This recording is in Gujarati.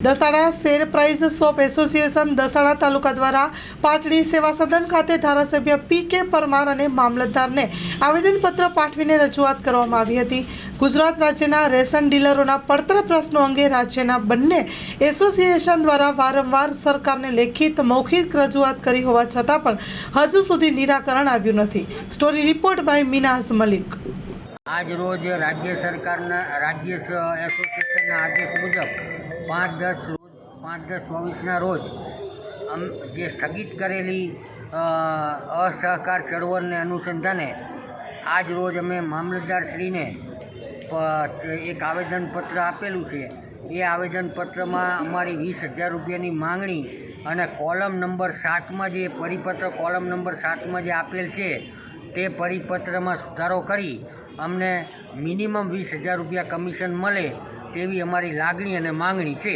Dasada fair price shop association Dasada taluka દ્વારા પાટડી સેવા સદન ખાતે ધારાસભ્ય પી કે પરમાર અને મામલતદારને આવેદનપત્ર પાઠવીને રજૂઆત કરવામાં આવી હતી. ગુજરાત રાજ્યના રેશન ડીલરોના પડતર પ્રશ્નો અંગે રાજ્યના બંને એસોસિએશન દ્વારા વારંવાર સરકારને લેખિત મૌખિક રજૂઆત કરી હોવા છતાં પણ હજુ સુધી નિરાકરણ આવ્યું નથી. Story report by Minaz Malik. આજ રોજ રાજ્ય સરકારના, રાજ્ય એસોસિએશનના આદેશ મુજબ પાંચ દસ રોજ, પાંચ દસ ચોવીસના રોજ જે સ્થગિત કરેલી અસહકાર ચળવળને અનુસંધાને આજ રોજ અમે મામલતદારશ્રીને એક આવેદનપત્ર આપેલું છે. એ આવેદનપત્રમાં અમારી વીસ હજાર રૂપિયાની માંગણી અને કોલમ નંબર સાતમાં જે પરિપત્ર, કોલમ નંબર સાતમાં જે આપેલ છે, તે પરિપત્રમાં સુધારો કરી અમને મિનિમમ વીસ હજાર રૂપિયા કમિશન મળે તેવી અમારી લાગણી અને માંગણી છે.